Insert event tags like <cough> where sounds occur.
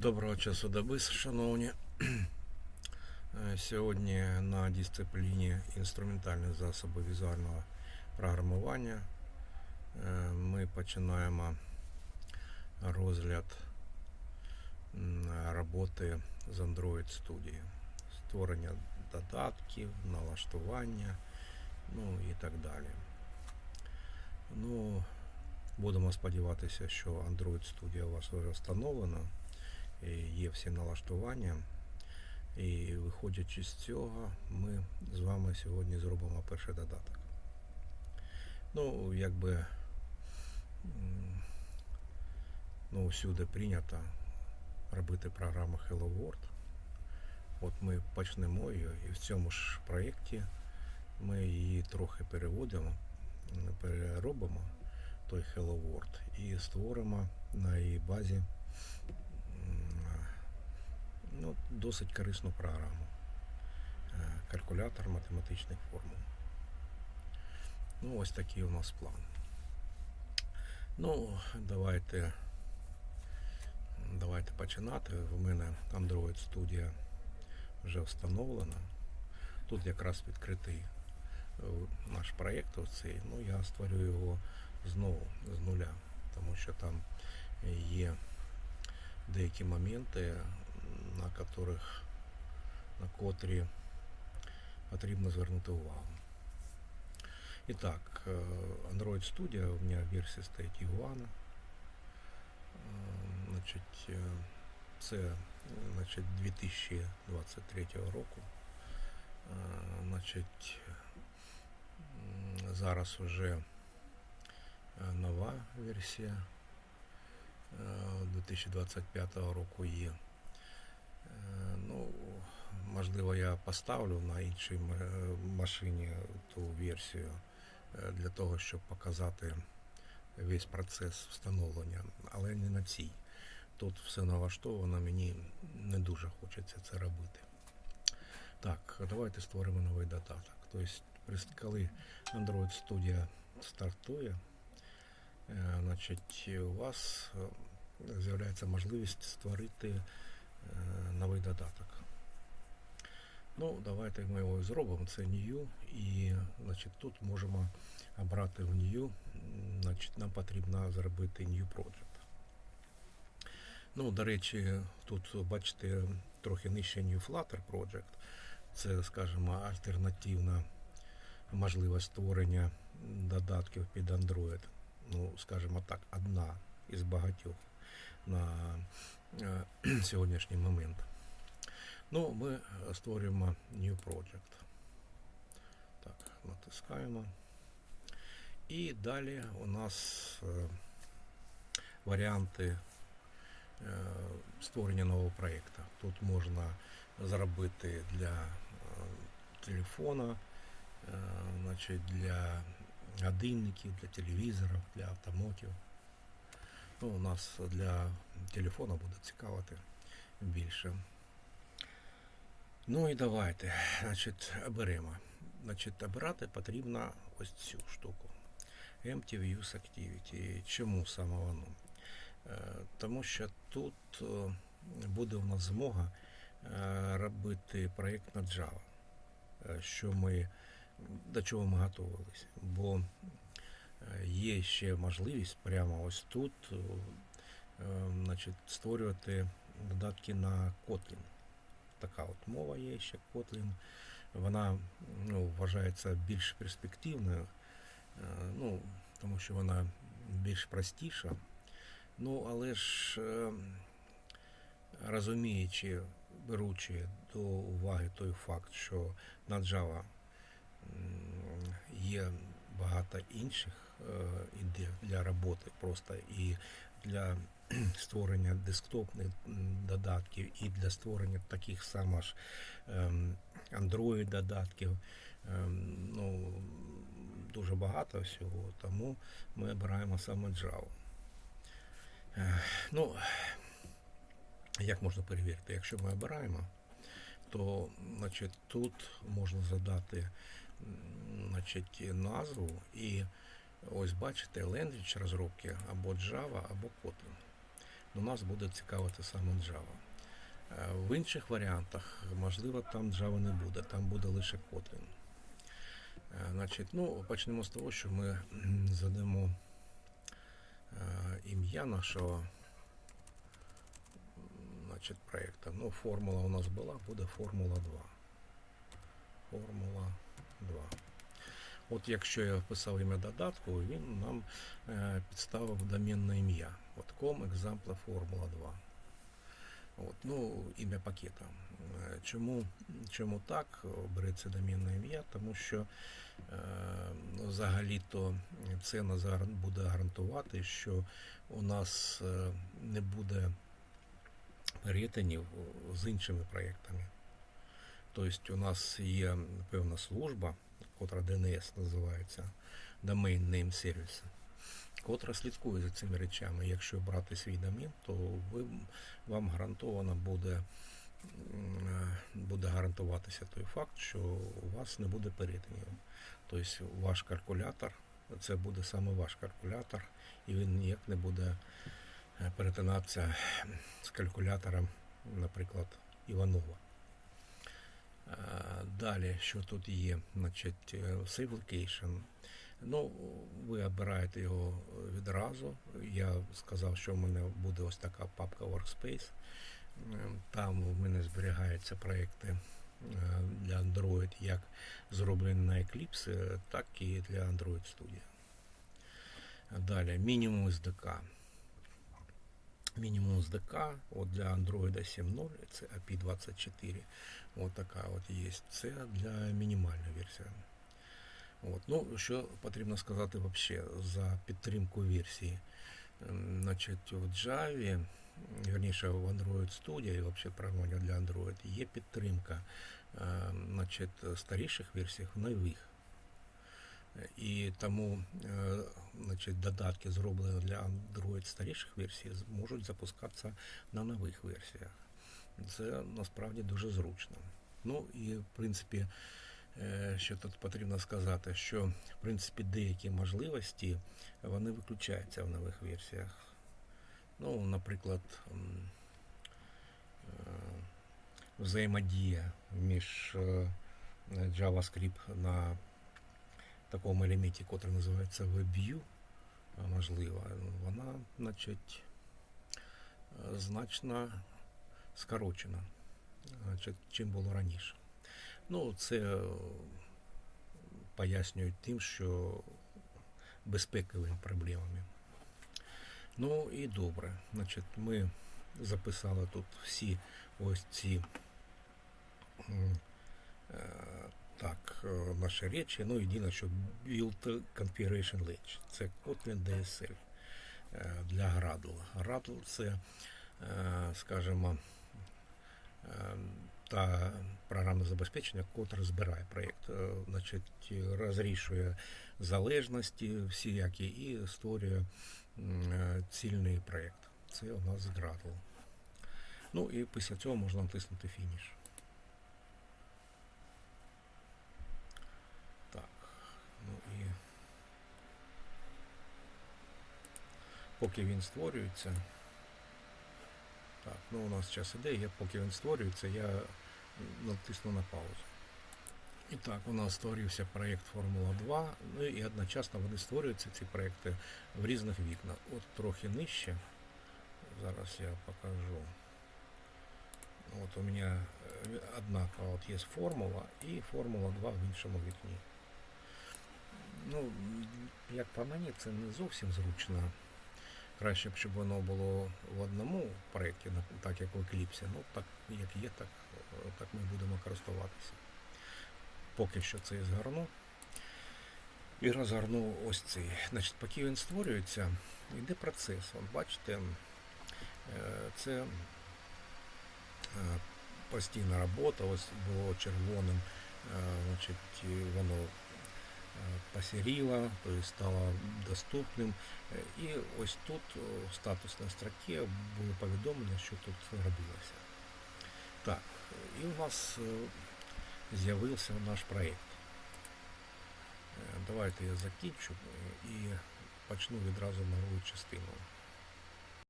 Доброго часу доби, шановні. Е, Сьогодні на дисципліні інструментальні засоби візуального програмування е, ми починаємо розгляд роботи з Android Studio. Створення додатків, налаштування, ну і так далі. Ну, будемо сподіватися, що Android Studio у вас вже встановлено є всі налаштування. І виходячи з цього, ми з вами сьогодні зробимо перший додаток. Ну, якби ну, всюди прийнято робити програму Hello World. От ми почнемо її і в цьому ж проєкті ми її трохи переводимо, переробимо той Hello World і створимо на її базі ну, досить корисну програму. Е, Калькулятор математичних формул. Ну, ось такий у нас план. Ну, давайте, давайте починати. У мене Android Studio вже встановлена. Тут якраз відкритий е, наш проєкт оцей. Ну, я створю його знову з нуля, тому що там є деякі моменти, на котрих, на котрі потрібно звернути увагу. І так, е, Android Studio у мене версія стоїть Iguana. Е, Значить, е, це значить, 2023 року. Е, Значить, м, зараз вже е, нова версія е, 2025 року є. Можливо, я поставлю на іншій е, машині ту версію е, для того, щоб показати весь процес встановлення, але не на цій. Тут все налаштовано, мені не дуже хочеться це робити. Так, давайте створимо новий додаток. Тобто, коли Android Studio стартує, е, значить, у вас з'являється можливість створити новий додаток. Ну, давайте ми його зробимо. Це New. І значить, тут можемо обрати в New. Значить, нам потрібно зробити New Project. Ну, до речі, тут бачите трохи нижче New Flutter Project. Це, скажімо, альтернативна можливість створення додатків під Android. Ну, скажімо так, одна із багатьох на е, <clears throat> сьогоднішній момент. Ну, ми е, створюємо New Project. Так, натискаємо. І далі у нас е, варіанти е, створення нового проєкту. Тут можна зробити для телефона, значить, для годинників, для телевізорів, для автомотів. Ну, у нас для телефона буде цікавити більше. Ну і давайте, значить, оберемо. Значить, обирати потрібно ось цю штуку. Empty Views Activity. Чому саме воно? Е, Тому що тут е, буде у нас змога е, робити проєкт на Java, що ми, до чого ми готувалися. Бо є ще можливість прямо ось тут значить, створювати додатки на Kotlin така от мова є ще Kotlin. Вона ну, вважається більш перспективною, е, ну, тому що вона більш простіша. Ну, але ж е, розуміючи, беручи до уваги той факт, що на Java є багато інших е, ідей для роботи просто і для <clears throat> створення десктопних додатків і для створення таких самих ж ем, Android додатків. ем, Ну, дуже багато всього, тому ми обираємо саме Java. Ну, як можна перевірити? Якщо ми обираємо, то значить, тут можна задати значить, назву і ось бачите language розробки або Java, або Kotlin. Ну, нас буде цікавити саме Java. Е, В інших варіантах, можливо, там Java не буде, там буде лише Kotlin. Е, Значить, ну, почнемо з того, що ми задамо е, ім'я нашого значить, проєкту. Ну, формула у нас була, буде Формула 2. Формула 2. От якщо я вписав ім'я додатку, він нам е, підставив домінне ім'я. От com example формула 2. От, ну, ім'я пакета. Е, Чому, чому так береться домінне ім'я? Тому що е, ну, взагалі-то це нас буде гарантувати, що у нас е, не буде перетинів з іншими проєктами. Тобто у нас є певна служба, котра DNS називається Domain Name Service, котра слідкує за цими речами. Якщо брати свій домін, то ви, вам гарантовано буде, е, буде гарантуватися той факт, що у вас не буде перетинів. Тобто ваш калькулятор, це буде саме ваш калькулятор, і він ніяк не буде е, перетинатися з калькулятором, наприклад, Іванова. Е, Далі, що тут є, значить, е, Save Location. Ну, ви обираєте його відразу. Я сказав, що в мене буде ось така папка Workspace. Е, Там в мене зберігаються проекти е, для Android, як зроблені на Eclipse, е, так і для Android Studio. Далі, мінімум SDK. Мінімум SDK от для Android 7.0, це API24. От така от є. Це для мінімальної версії. От. Ну, що потрібно сказати вообще за підтримку версії. Ем, Значить, в Java, верніше в Android Studio і вообще програмування для Android є підтримка ем, значить, старіших версій в нових. І тому е, значить, додатки, зроблені для Android старіших версій, можуть запускатися на нових версіях. Це насправді дуже зручно. Ну і в принципі, е, що тут потрібно сказати, що в принципі деякі можливості вони виключаються в нових версіях. Ну, наприклад, е, взаємодія між е, JavaScript на такому елементі, який називається WebView, можливо, вона, значить, значно скорочена, значить, чим було раніше. Ну, це е, пояснюють тим, що безпековими проблемами. Ну і добре. Значить, ми записали тут всі ось ці е, так, е, наші речі. Ну, єдине, що Build Configuration Ledge. Це Kotlin DSL е, для Gradle. Gradle це, е, скажімо, та програмне забезпечення, котре збирає проєкт, значить, розрішує залежності всіякі і створює цільний проєкт. Це у нас Gradle. Ну і після цього можна натиснути фініш. Так, ну і поки він створюється. Так, ну у нас час іде, я поки він створюється, я натисну на паузу. І так, у нас створився проєкт Формула 2, ну і одночасно вони створюються, ці проєкти, в різних вікнах. От трохи нижче. Зараз я покажу. От у мене е, однаково от є формула і формула 2 в іншому вікні. Ну, як по мені, це не зовсім зручно. Краще б, щоб воно було в одному проєкті, так як в Eclipse. Ну, так як є, так, е, так ми будемо користуватися. Поки що це я згорну. І розгорну ось цей. Значить, поки він створюється, йде процес. От бачите, е, це е, постійна робота, ось було червоним, значить, воно е, стала тобто стало доступним. Е, І ось тут в статусній строкі було повідомлення, що тут робилося. Так, і у нас е, з'явився наш проєкт. Давайте я закінчу і почну відразу нову частину.